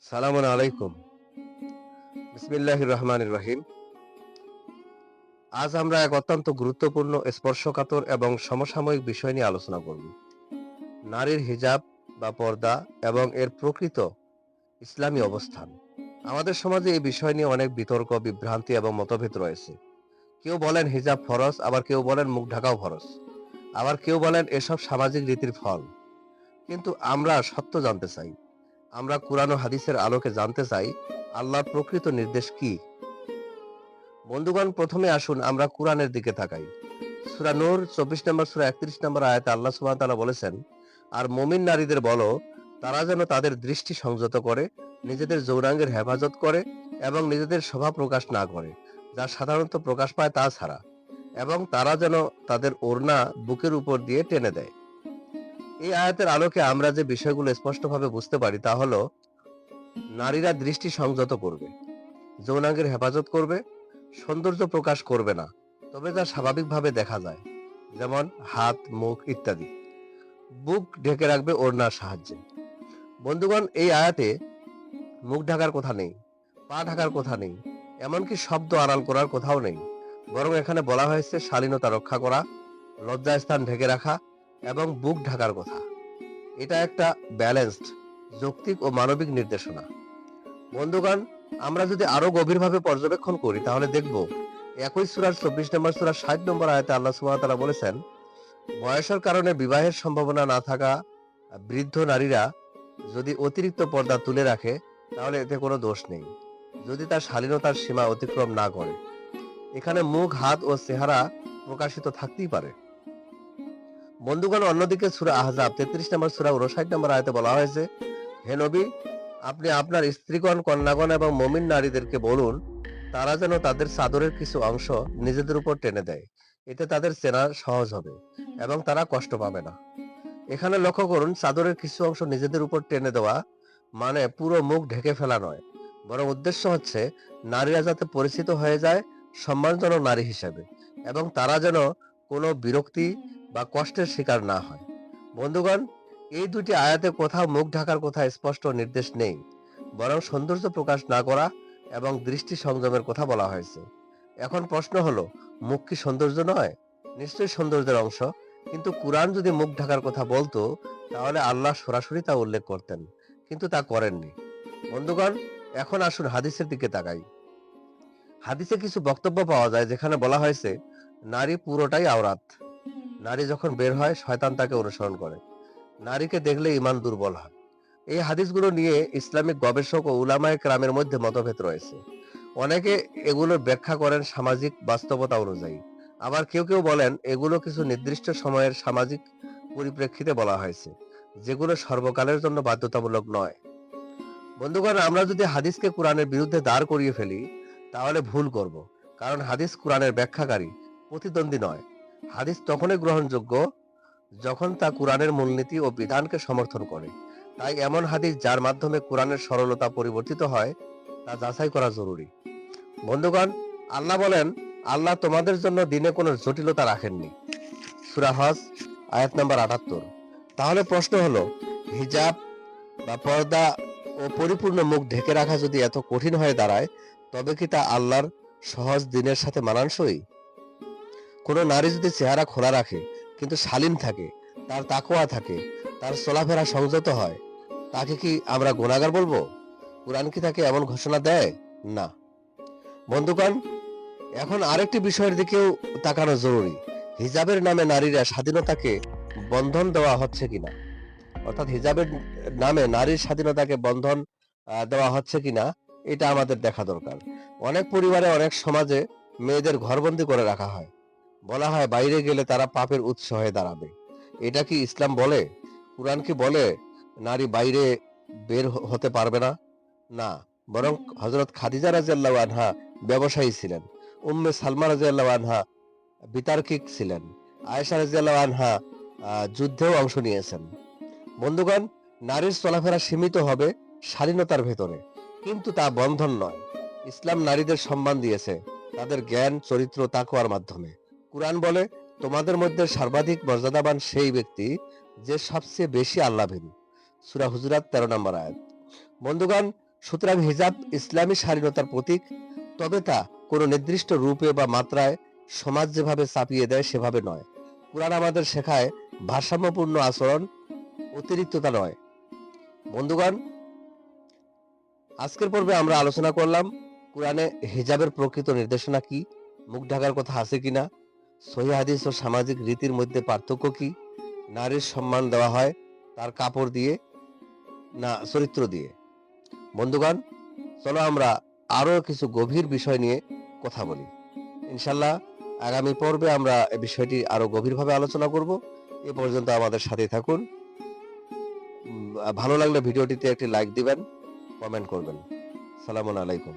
সালামুন আলাইকুম। বিসমিল্লাহ রহমান রহিম। আজ আমরা এক অত্যন্ত গুরুত্বপূর্ণ স্পর্শকাতর এবং সমসাময়িক বিষয় নিয়ে আলোচনা করব। নারীর হিজাব বা পর্দা এবং এর প্রকৃত ইসলামী অবস্থান। আমাদের সমাজে এই বিষয় নিয়ে অনেক বিতর্ক, বিভ্রান্তি এবং মতভেদ রয়েছে। কেউ বলেন হিজাব ফরজ, আবার কেউ বলেন মুখ ঢাকাও ফরজ। আবার কেউ বলেন এসব সামাজিক রীতির ফল। কিন্তু আমরা সত্য জানতে চাই। আমরা কোরআন হাদিসের আলোকে জানতে চাই, আল্লাহর প্রকৃত নির্দেশ কি? বন্ধুগণ, প্রথমে আসুন আমরা কোরআনের দিকে তাকাই। সূরা নূর, চব্বিশ নম্বর সুরা, একত্রিশ নম্বর আয়াতে আল্লাহ ওয়া বলেছেন, আর মুমিন নারীদের বলো, তারা যেন তাদের দৃষ্টি সংযত করে, নিজেদের যৌরাঙ্গের হেফাজত করে এবং নিজেদের শোভা প্রকাশ না করে, যা সাধারণত প্রকাশ পায় তা ছাড়া, এবং তারা যেন তাদের ওড়না বুকের উপর দিয়ে টেনে দেয়। এই আয়াতের আলোকে আমরা যে বিষয়গুলো স্পষ্টভাবে বুঝতে পারি তা হলো, নারীরা দৃষ্টি সংযত করবে, যৌনাঙ্গের হেফাজত করবে, সৌন্দর্য প্রকাশ করবে না। তবে যা স্বাভাবিকভাবে দেখা যায়, যেমন হাত, মুখ ইত্যাদি। বুক ঢেকে রাখবে ওড়নার সাহায্যে। বন্ধুগণ, এই আয়াতে মুখ ঢাকার কথা নেই, পা ঢাকার কথা নেই, এমনকি শব্দ আড়াল করার কোথাও নেই। বরং এখানে বলা হয়েছে শালীনতা রক্ষা করা, লজ্জাস্থান ঢেকে রাখা এবং বুক ঢাকার কথা। এটা একটা ব্যালেন্সড, যৌক্তিক ও মানবিক নির্দেশনা। বন্ধুগণ, আমরা যদি আরও গভীরভাবে পর্যবেক্ষণ করি, তাহলে দেখব একই সুরার চব্বিশ নম্বর সুরার ষাট নম্বর আয়তে আল্লাহ সুবাহ বলেছেন, বয়সের কারণে বিবাহের সম্ভাবনা না থাকা বৃদ্ধ নারীরা যদি অতিরিক্ত পর্দা তুলে রাখে, তাহলে এতে কোনো দোষ নেই। যদি তার শালীনতার সীমা অতিক্রম না করে। এখানে মুখ, হাত ও চেহারা প্রকাশিত থাকতেই পারে। বন্ধুগণ, অন্যদিকে সুরা আহজাব, তেত্রিশ নম্বর সুরা উনষাট নম্বর আয়তে বলা হয়েছে, হে নবী, আপনি আপনার স্ত্রীগণ, কন্যাগণ এবং মমিন নারীদেরকে বলুন, তারা যেন তাদের চাদরের কিছু অংশ নিজেদের উপর টেনে দেয়। এতে তাদের চেনা সহজ হবে এবং তারা কষ্ট পাবে না। এখানে লক্ষ্য করুন, চাদরের কিছু অংশ নিজেদের উপর টেনে দেওয়া মানে পুরো মুখ ঢেকে ফেলা নয়। বরং উদ্দেশ্য হচ্ছে, নারীরা যাতে পরিচিত হয়ে যায়, সম্মানজনক নারী হিসেবে এবং তারা যেন কোনো বিরক্তি বা কষ্টের শিকার না হয়। বন্ধুগণ, এই দুটি আয়াতে কোথাও মুখ ঢাকার কথা স্পষ্ট নির্দেশ নেই। বরং সৌন্দর্য প্রকাশ না করা এবং দৃষ্টি সংযমের কথা বলা হয়েছে। এখন প্রশ্ন হলো, মুখ কি সৌন্দর্য নয়? নিশ্চয়ই সৌন্দর্যের অংশ। কিন্তু কোরআন যদি মুখ ঢাকার কথা বলতো, তাহলে আল্লাহ সরাসরি তা উল্লেখ করতেন, কিন্তু তা করেননি। বন্ধুগণ, এখন আসুন হাদিসের দিকে তাকাই। হাদিসে কিছু বক্তব্য পাওয়া যায় যেখানে বলা হয়েছে, নারী পুরোটাই আওরাত নারী যখন বের হয়, শয়তান তাকে অনুসরণ করে। নারীকে দেখলে ইমান দুর্বল হয়। এই হাদিসগুলো নিয়ে ইসলামিক গবেষক ও উলামায় কেরামের মধ্যে মতভেদ রয়েছে। অনেকে এগুলোর ব্যাখ্যা করেন সামাজিক বাস্তবতা অনুযায়ী। আবার কেউ কেউ বলেন, এগুলো কিছু নির্দিষ্ট সময়ের সামাজিক পরিপ্রেক্ষিতে বলা হয়েছে, যেগুলো সর্বকালের জন্য বাধ্যতামূলক নয়। বন্ধুগণ, আমরা যদি হাদিসকে কোরআনের বিরুদ্ধে দাঁড় করিয়ে ফেলি, তাহলে ভুল করব। কারণ হাদিস কোরআনের ব্যাখ্যাকারী, প্রতিদ্বন্দ্বী নয়। হাদিস তখনই গ্রহণযোগ্য যখন তা কোরআনের মূলনীতি ও বিধানকে সমর্থন করে। তাই এমন হাদিস যার মাধ্যমে কোরআনের সরলতা পরিবর্তিত হয়, তা যাচাই করা জরুরি। বন্ধুগণ, আল্লাহ বলেন, আল্লাহ তোমাদের জন্য দিনে কোনো জটিলতা রাখেননি। সূরা আয়াত নাম্বার আটাত্তর। তাহলে প্রশ্ন হলো, হিজাব বা পর্দা ও পরিপূর্ণ মুখ ঢেকে রাখা যদি এত কঠিন হয়ে দাঁড়ায়, তবে কি তা আল্লাহর সহজ দিনের সাথে মানানসই? কোনো নারী যদি চেহারা খোলা রাখে, কিন্তু শালীন থাকে, তার তাকোয়া থাকে, তার চলাফেরা সংযত হয়, তাকে কি আমরা গুণাগার বলব? কোরআন কি তাকে এমন ঘোষণা দেয়? না। বন্ধুগণ, এখন আরেকটি বিষয়ের দিকেও তাকানো জরুরি। হিজাবের নামে নারীরা স্বাধীনতাকে বন্ধন দেওয়া হচ্ছে কিনা? অর্থাৎ হিজাবের নামে নারীর স্বাধীনতাকে বন্ধন দেওয়া হচ্ছে কিনা? এটা আমাদের দেখা দরকার। অনেক পরিবারে, অনেক সমাজে মেয়েদের ঘরবন্দি করে রাখা হয়। বলা হয় বাইরে গেলে তারা পাপের উৎস হয়ে দাঁড়াবে। এটা কি ইসলাম বলে? কোরআন কি বলে? নারী বাইরে বের হতে পারবে না? না। বরং হজরত খাদিজা রাজিয়াল্লাহু আনহা ব্যবসায়ী ছিলেন। উম্মে সালমা রাজিয়াল্লাহু আনহা বিতার্কিক ছিলেন। আয়েশা রাজিয়াল্লাহু আনহা যুদ্ধেও অংশ নিয়েছেন। বন্ধুগণ, নারীর চলাফেরা সীমিত হবে স্বাধীনতার ভেতরে। কিন্তু তা বন্ধন নয়। ইসলাম নারীদের সম্মান দিয়েছে। তাদের জ্ঞান, চরিত্র তাকওয়ার মাধ্যমে। কুরআন বলে, তোমাদের মধ্যে সর্বাধিক মর্যাদাবান সেই ব্যক্তি যে সবচেয়ে বেশি আল্লাহ ভীরু সূরা হুজুরাত তেরো নম্বর আয়াত। বন্ধুগণ, সুতরাং হিজাব ইসলামী স্বাধীনতার প্রতীক, তবে তা কোনো নির্দিষ্ট রূপে বা মাত্রায় সমাজ যেভাবে চাপিয়ে দেয় সেভাবে নয়। কোরআন আমাদের শেখায় ভারসাম্যপূর্ণ আচরণ, অতিরিক্ততা নয়। বন্ধুগণ, আজকের পর্বে আমরা আলোচনা করলাম, কোরআনে হিজাবের প্রকৃত নির্দেশনা কি, মুখ ঢাকার কথা আছে কিনা সহি হাদিস ও সামাজিক রীতির মধ্যে পার্থক্য কি? নারীর সম্মান দেওয়া হয় তার কাপড় দিয়ে না চরিত্র দিয়ে? বন্ধুগণ, চলো আমরা আরও কিছু গভীর বিষয় নিয়ে কথা বলি। ইনশাল্লাহ আগামী পর্বে আমরা এই বিষয়টি আরও গভীরভাবে আলোচনা করব। এ পর্যন্ত আমাদের সাথে থাকুন। ভালো লাগলে ভিডিওটিতে একটি লাইক দিবেন কমেন্ট করবেন। সালামু আলাইকুম।